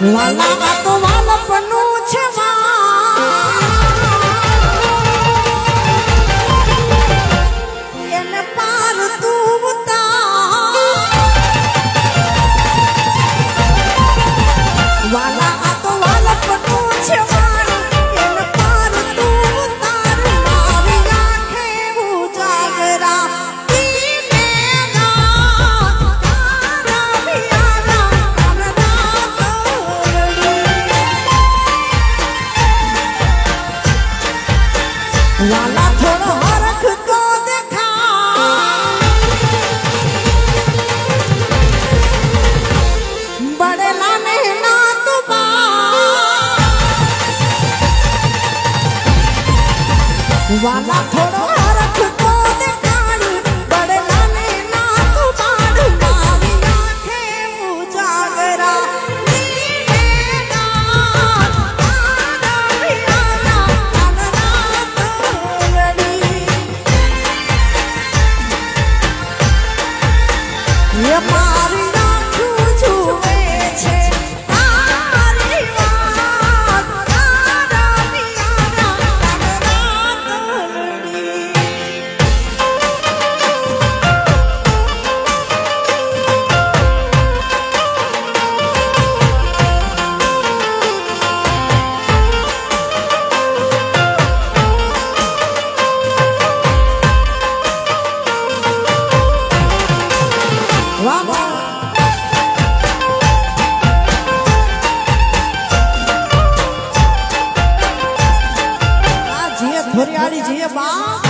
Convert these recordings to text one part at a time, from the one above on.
વાલા તો વાલપનું છે લાલા થોડો હરખ તો દેખા બડેલા નહેના તુબા વાલા થોડો હરિયાળી જીએ બાપ.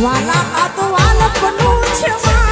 વાલા આ તો વાલપનું છે માં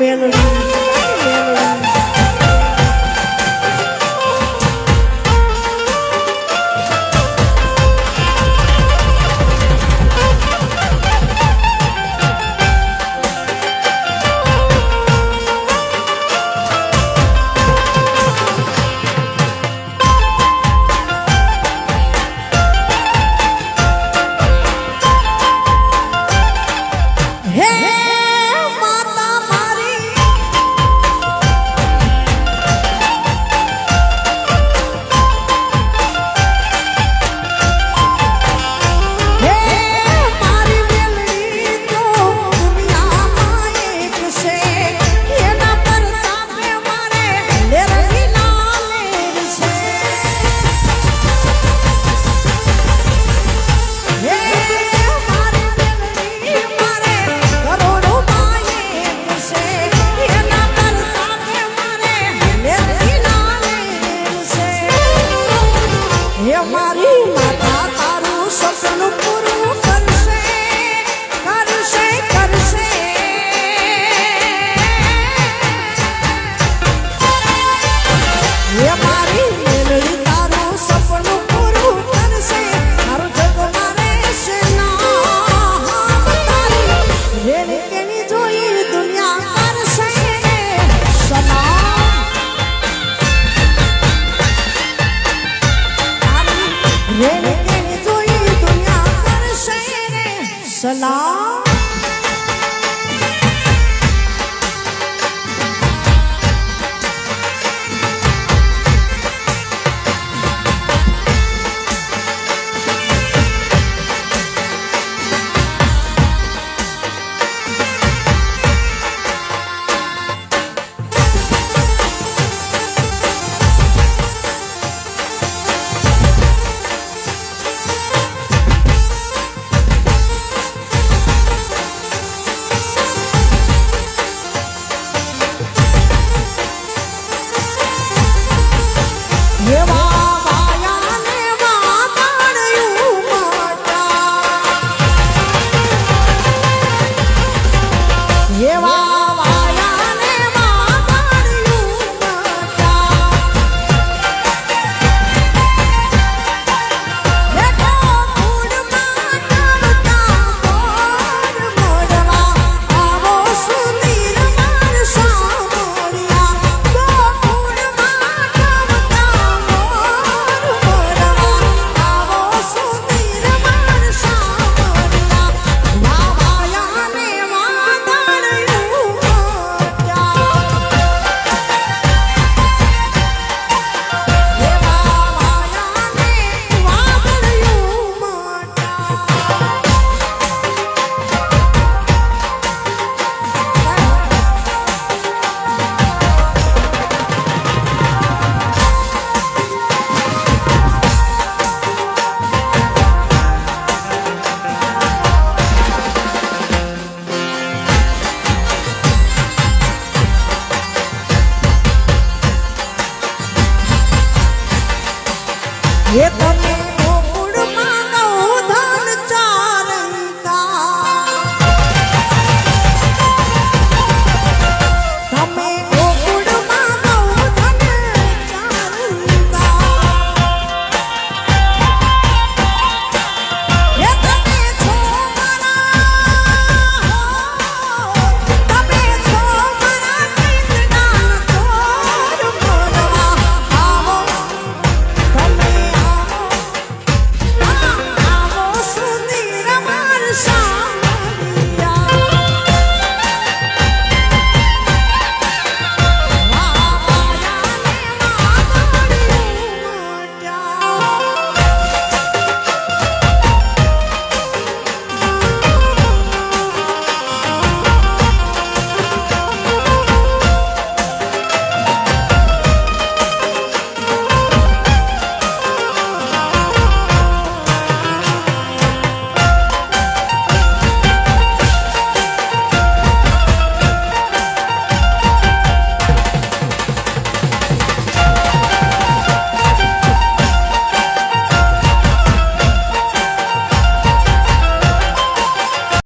વેલડી વેલડી Yeah.